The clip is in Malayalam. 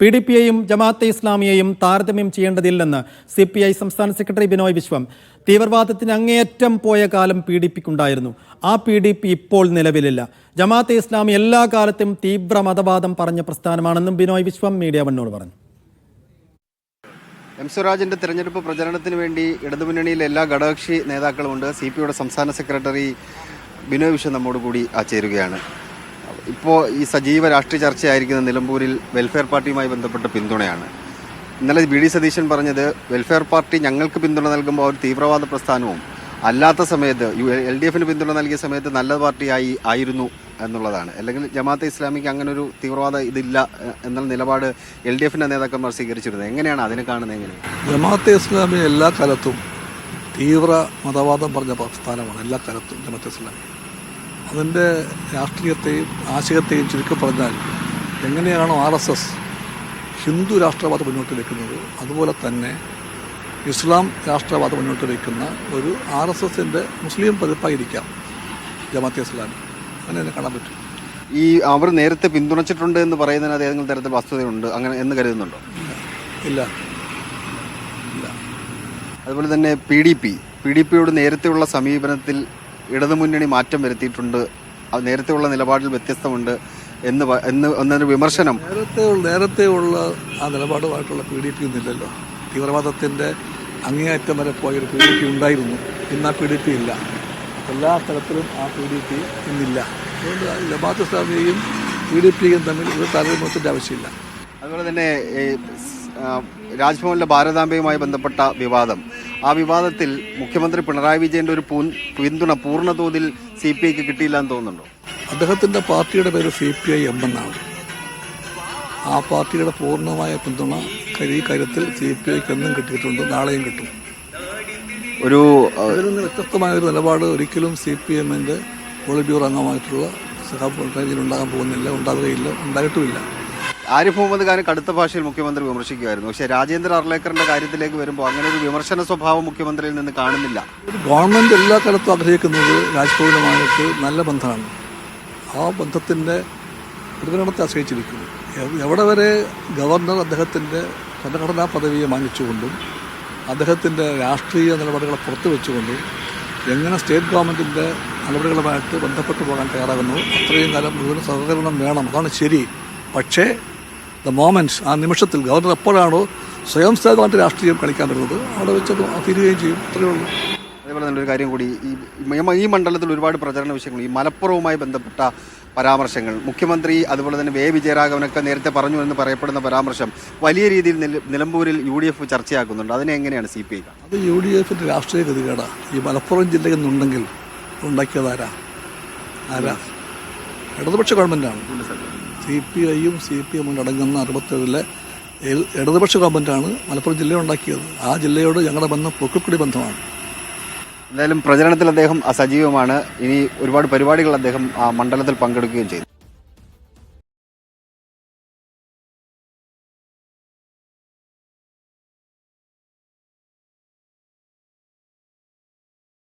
പി ഡി പിയെയും ജമാഅത്തെ ഇസ്ലാമിയെയും താരതമ്യം ചെയ്യേണ്ടതില്ലെന്ന് സി പി ഐ സംസ്ഥാന സെക്രട്ടറി ബിനോയ് വിശ്വം തീവ്രവാദത്തിന് അങ്ങേയറ്റം പോയ കാലം പി ഡി പിക്കുണ്ടായിരുന്നു. ആ പി ഡി പി ഇപ്പോൾ നിലവിലില്ല. ജമാഅത്തെ ഇസ്ലാമി എല്ലാ കാലത്തും തീവ്ര മതവാദം പറഞ്ഞ പ്രസ്ഥാനമാണെന്നും ബിനോയ് വിശ്വം മീഡിയ വണ്ണോട് പറഞ്ഞു. എം സ്വരാജിന്റെ തെരഞ്ഞെടുപ്പ് പ്രചരണത്തിന് വേണ്ടി ഇടതുമുന്നണിയിലെ എല്ലാ ഘടകക്ഷി നേതാക്കളുമുണ്ട്. സി പിയുടെ സംസ്ഥാന സെക്രട്ടറി ബിനോയ് വിശ്വം നമ്മോട് കൂടി ചേരുകയാണ്. ഇപ്പോൾ ഈ സജീവ രാഷ്ട്രീയ ചർച്ചയായിരിക്കുന്ന നിലമ്പൂരിൽ വെൽഫെയർ പാർട്ടിയുമായി ബന്ധപ്പെട്ട പിന്തുണയാണ്. ഇന്നലെ വി ഡി സതീശൻ പറഞ്ഞത് വെൽഫെയർ പാർട്ടി ഞങ്ങൾക്ക് പിന്തുണ നൽകുമ്പോൾ ഒരു തീവ്രവാദ പ്രസ്ഥാനവും അല്ലാത്ത സമയത്ത് യു എൽ ഡി എഫിന് പിന്തുണ നൽകിയ സമയത്ത് നല്ല പാർട്ടിയായി ആയിരുന്നു എന്നുള്ളതാണ്. അല്ലെങ്കിൽ ജമാഅത്തെ ഇസ്ലാമിക്ക് അങ്ങനെ ഒരു തീവ്രവാദ ഇതില്ല എന്നുള്ള നിലപാട് എൽ ഡി എഫിന്റെ നേതാക്കന്മാർ സ്വീകരിച്ചിരുന്നത്. എങ്ങനെയാണ് അതിനെ കാണുന്നത്? എങ്ങനെ ജമാഅത്തെ ഇസ്ലാമി എല്ലാ കാലത്തും തീവ്ര മതവാദം പറഞ്ഞ പ്രസ്ഥാനമാണ് എല്ലാ കാലത്തും ജമാഅത്തെ ഇസ്ലാമി. അതിന്റെ രാഷ്ട്രീയത്തെയും ആശയത്തെയും ചുരുക്കി പറഞ്ഞാൽ എങ്ങനെയാണോ ആർ എസ് എസ് ഹിന്ദു രാഷ്ട്രവാദം മുന്നോട്ട് വയ്ക്കുന്നത് അതുപോലെ തന്നെ ഇസ്ലാം രാഷ്ട്രവാദം മുന്നോട്ട് വയ്ക്കുന്ന ഒരു ആർ എസ് എസിന്റെ മുസ്ലിം പതിപ്പായിരിക്കാം ജമാഅത്തെ ഇസ്ലാം അങ്ങനെ തന്നെ കാണാൻ പറ്റും. ഈ അവർ നേരത്തെ പിന്തുണച്ചിട്ടുണ്ട് എന്ന് പറയുന്നതിന് അത് ഏതെങ്കിലും തരത്തിൽ വസ്തുതയുണ്ട്. അങ്ങനെ എന്ന് കരുതുന്നുണ്ടോ? ഇല്ല. ഇല്ല. അതുപോലെ തന്നെ P D P. P D പിയോട് നേരത്തെയുള്ള സമീപനത്തിൽ ഇടതുമുന്നണി മാറ്റം വരുത്തിയിട്ടുണ്ട്. അത് നേരത്തെയുള്ള നിലപാടിൽ വ്യത്യസ്തമുണ്ട് എന്ന് എന്ന് എന്നൊരു വിമർശനം. നേരത്തെ നേരത്തെ ഉള്ള ആ നിലപാടുമായിട്ടുള്ള പി ഡി പി ഒന്നുമില്ലല്ലോ തീവ്രവാദത്തിന്റെ അങ്ങേയറ്റം വരെ പോയൊരു പി ഡി പി ഉണ്ടായിരുന്നു. ഇന്ന് ആ പി ഡി പി ഇല്ല. എല്ലാ തലത്തിലും ആ പി ഡി പി ഇന്നില്ല. അതുകൊണ്ട് ജമാഅത്ത് ഇസ്ലാമിയെയും പി ഡി പിയും തമ്മിൽ ഒരു താരതമ്യത്തിന്റെ ആവശ്യമില്ല. അതുപോലെ തന്നെ രാജ്ഭവനിലെ ഭാരതാംബയുമായി ബന്ധപ്പെട്ട വിവാദം. ആ വിവാദത്തിൽ മുഖ്യമന്ത്രി പിണറായി വിജയന്റെ ഒരു പിന്തുണ പൂർണതോതിൽ സി പി ഐക്ക് കിട്ടിയില്ല എന്ന് തോന്നുന്നുണ്ടോ? അദ്ദേഹത്തിന്റെ പാർട്ടിയുടെ പേര് സി പി ഐ എം എന്നാണ്. ആ പാർട്ടിയുടെ പൂർണമായ പിന്തുണ ഈ കാര്യത്തിൽ സി പി ഐക്ക് എന്നും കിട്ടിയിട്ടുണ്ട് നാളെയും കിട്ടും. ഒരു അതിൽ നിന്ന് വ്യത്യസ്തമായ ഒരു നിലപാട് ഒരിക്കലും സി പി എമ്മിന്റെ പോളിറ്റ് ബ്യൂറോ അംഗമായിട്ടുള്ള സഹാബ് ഉണ്ടാകാൻ പോകുന്നില്ല ഉണ്ടാവുകയില്ല ഉണ്ടായിട്ടുമില്ല. ആരിഫ് മുഹമ്മദ് ഖാൻ കടുത്ത ഭാഷയിൽ മുഖ്യമന്ത്രി വിമർശിക്കുമായിരുന്നു പക്ഷേ രാജേന്ദ്ര അർലേക്കറിന്റെ കാര്യത്തിലേക്ക് വരുമ്പോൾ അങ്ങനെ ഒരു വിമർശന സ്വഭാവം മുഖ്യമന്ത്രിയിൽ നിന്ന് കാണുന്നില്ല. ഗവൺമെന്റ് എല്ലാ കാലത്തും ആഗ്രഹിക്കുന്നത് രാജ്ഭവനുമായിട്ട് നല്ല ബന്ധമാണ്. ആ ബന്ധത്തിന്റെ പ്രതികരണത്തെ ആശ്രയിച്ചിരിക്കുന്നു. എവിടെ വരെ ഗവർണർ അദ്ദേഹത്തിന്റെ ഭരണഘടനാ പദവിയെ മാനിച്ചുകൊണ്ടും അദ്ദേഹത്തിന്റെ രാഷ്ട്രീയ നിലപാടുകളെ പുറത്തു വെച്ചുകൊണ്ടും എങ്ങനെ സ്റ്റേറ്റ് ഗവൺമെന്റിന്റെ നടപടികളുമായിട്ട് ബന്ധപ്പെട്ടു പോകാൻ തയ്യാറാകുന്നു അത്രയും കാലം മുഴുവൻ സഹകരണം വേണം. അതാണ് ശരി. പക്ഷേ ദ മോമെന്റ്സ് ആ നിമിഷത്തിൽ ഗവർണർ എപ്പോഴാണോ സ്വയം സ്ഥിരമായിട്ട് രാഷ്ട്രീയം കളിക്കാൻ വരുന്നത് അവിടെ വെച്ചത് തീരുകയും ചെയ്യും. അത്രയേ ഉള്ളൂ. അതേപോലെ തന്നെ ഒരു കാര്യം കൂടി ഈ ഈ- മണ്ഡലത്തിൽ ഒരുപാട് പ്രചരണ വിഷയങ്ങൾ ഈ മലപ്പുറവുമായി ബന്ധപ്പെട്ട പരാമർശങ്ങൾ. മുഖ്യമന്ത്രി അതുപോലെ തന്നെ വേ വിജയരാഘവനൊക്കെ നേരത്തെ പറഞ്ഞു എന്ന് പറയപ്പെടുന്ന പരാമർശം വലിയ രീതിയിൽ നില- നിലമ്പൂരിൽ യു ഡി എഫ് ചർച്ചയാക്കുന്നുണ്ട്. അതിനെ എങ്ങനെയാണ് സി പി ഐ അത് യു ഡി എഫിന്റെ രാഷ്ട്രീയ ഗതികേടാണ് ഈ മലപ്പുറം ജില്ലയിൽ നിന്നുണ്ടെങ്കിൽ ഉണ്ടാക്കിയത് ആരാ? ആരാ? ഇടതുപക്ഷ ഗവൺമെന്റാണ് സി പി ഐയും സി പി എമ്മും അടങ്ങുന്ന അറുപത്തേഴിലെ ഇടതുപക്ഷ ഗവൺമെന്റാണ് മലപ്പുറം ജില്ല ഉണ്ടാക്കിയത്. ആ ജില്ലയോട് ഞങ്ങളുടെ ബന്ധം പൊക്കിക്കുടി ബന്ധമാണ്. എന്തായാലും പ്രചരണത്തിൽ അദ്ദേഹം അസജീവമാണ്. ഇനി ഒരുപാട് പരിപാടികൾ അദ്ദേഹം ആ മണ്ഡലത്തിൽ പങ്കെടുക്കുകയും ചെയ്തു.